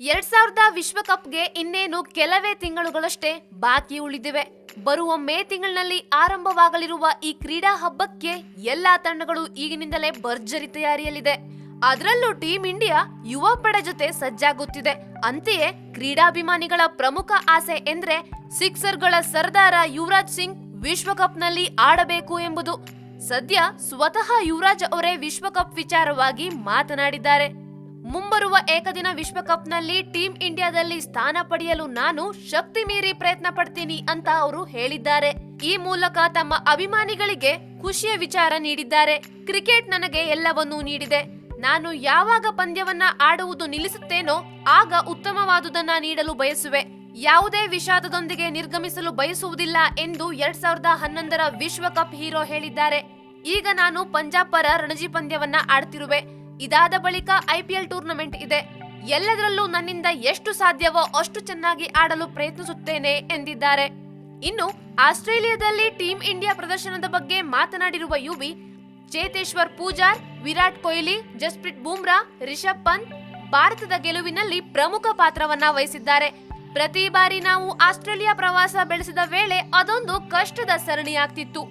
ಎರಡ್ ಸಾವಿರದ ವಿಶ್ವಕಪ್ಗೆ ಇನ್ನೇನು ಕೆಲವೇ ತಿಂಗಳುಗಳಷ್ಟೇ ಬಾಕಿ ಉಳಿದಿವೆ. ಬರುವ ಮೇ ತಿಂಗಳಿನಲ್ಲಿ ಆರಂಭವಾಗಲಿರುವ ಈ ಕ್ರೀಡಾ ಹಬ್ಬಕ್ಕೆ ಎಲ್ಲಾ ತಂಡಗಳು ಈಗಿನಿಂದಲೇ ಭರ್ಜರಿ ತಯಾರಿಯಲ್ಲಿದೆ. ಅದರಲ್ಲೂ ಟೀಂ ಇಂಡಿಯಾ ಯುವ ಪಡೆ ಜೊತೆ ಸಜ್ಜಾಗುತ್ತಿದೆ. ಅಂತೆಯೇ ಕ್ರೀಡಾಭಿಮಾನಿಗಳ ಪ್ರಮುಖ ಆಸೆ ಎಂದ್ರೆ ಸಿಕ್ಸರ್ಗಳ ಸರ್ದಾರ ಯುವರಾಜ್ ಸಿಂಗ್ ವಿಶ್ವಕಪ್ನಲ್ಲಿ ಆಡಬೇಕು ಎಂಬುದು. ಸದ್ಯ ಸ್ವತಃ ಯುವರಾಜ್ ಅವರೇ ವಿಶ್ವಕಪ್ ವಿಚಾರವಾಗಿ ಮಾತನಾಡಿದ್ದಾರೆ. ಮುಂಬರುವ ಏಕದಿನ ವಿಶ್ವಕಪ್ನಲ್ಲಿ ಟೀಂ ಇಂಡಿಯಾದಲ್ಲಿ ಸ್ಥಾನ ಪಡೆಯಲು ನಾನು ಶಕ್ತಿ ಮೀರಿ ಪ್ರಯತ್ನ ಪಡ್ತೀನಿ ಅಂತ ಅವರು ಹೇಳಿದ್ದಾರೆ. ಈ ಮೂಲಕ ತಮ್ಮ ಅಭಿಮಾನಿಗಳಿಗೆ ಖುಷಿಯ ವಿಚಾರ ನೀಡಿದ್ದಾರೆ. ಕ್ರಿಕೆಟ್ ನನಗೆ ಎಲ್ಲವನ್ನೂ ನೀಡಿದೆ. ನಾನು ಯಾವಾಗ ಪಂದ್ಯವನ್ನ ಆಡುವುದು ನಿಲ್ಲಿಸುತ್ತೇನೋ ಆಗ ಉತ್ತಮವಾದುದನ್ನ ನೀಡಲು ಬಯಸುವೆ. ಯಾವುದೇ ವಿಷಾದದೊಂದಿಗೆ ನಿರ್ಗಮಿಸಲು ಬಯಸುವುದಿಲ್ಲ ಎಂದು ಎರಡ್ ಸಾವಿರದ ಹನ್ನೊಂದರ ವಿಶ್ವಕಪ್ ಹೀರೋ ಹೇಳಿದ್ದಾರೆ. ಈಗ ನಾನು ಪಂಜಾಬ್ ಪರ ರಣಜಿ ಪಂದ್ಯವನ್ನ ಆಡ್ತಿರುವೆ. ಇದಾದ ಬಳಿಕ ಐಪಿಎಲ್ ಟೂರ್ನಮೆಂಟ್ ಇದೆ. ಎಲ್ಲದರಲ್ಲೂ ನನ್ನಿಂದ ಎಷ್ಟು ಸಾಧ್ಯವೋ ಅಷ್ಟು ಚೆನ್ನಾಗಿ ಆಡಲು ಪ್ರಯತ್ನಿಸುತ್ತೇನೆ ಎಂದಿದ್ದಾರೆ. ಇನ್ನು ಆಸ್ಟ್ರೇಲಿಯಾದಲ್ಲಿ ಟೀಂ ಇಂಡಿಯಾ ಪ್ರದರ್ಶನದ ಬಗ್ಗೆ ಮಾತನಾಡಿರುವ ಯುವಿ, ಚೇತೇಶ್ವರ್ ಪೂಜಾರ್, ವಿರಾಟ್ ಕೊಹ್ಲಿ, ಜಸ್ಪ್ರೀತ್ ಬೂಮ್ರಾ, ರಿಷಬ್ ಪಂತ್ ಭಾರತದ ಗೆಲುವಿನಲ್ಲಿ ಪ್ರಮುಖ ಪಾತ್ರವನ್ನ ವಹಿಸಿದ್ದಾರೆ. ಪ್ರತಿ ಬಾರಿ ನಾವು ಆಸ್ಟ್ರೇಲಿಯಾ ಪ್ರವಾಸ ಬೆಳೆಸಿದ ವೇಳೆ ಅದೊಂದು ಕಷ್ಟದ ಸರಣಿಯಾಗ್ತಿತ್ತು.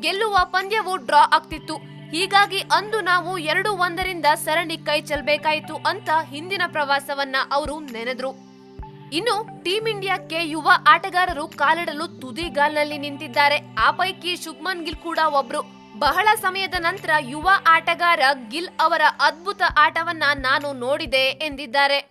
ಗೆಲ್ಲುವ ಪಂದ್ಯವು ಡ್ರಾ ಆಗ್ತಿತ್ತು. ಹೀಗಾಗಿ ಅಂದು ನಾವು ಎರಡು ಒಂದರಿಂದ ಸರಣಿ ಕೈ ಚೆಲ್ಬೇಕಾಯಿತು ಅಂತ ಹಿಂದಿನ ಪ್ರವಾಸವನ್ನ ಅವರು ನೆನೆದ್ರು. ಇನ್ನು ಟೀಂ ಇಂಡಿಯಾಕ್ಕೆ ಯುವ ಆಟಗಾರರು ಕಾಲಿಡಲು ತುದಿಗಾಲ್ನಲ್ಲಿ ನಿಂತಿದ್ದಾರೆ. ಆ ಪೈಕಿ ಶುಭ್ಮನ್ ಗಿಲ್ ಕೂಡ ಒಬ್ರು. ಬಹಳ ಸಮಯದ ನಂತರ ಯುವ ಆಟಗಾರ ಗಿಲ್ ಅವರ ಅದ್ಭುತ ಆಟವನ್ನ ನಾನು ನೋಡಿದೆ ಎಂದಿದ್ದಾರೆ.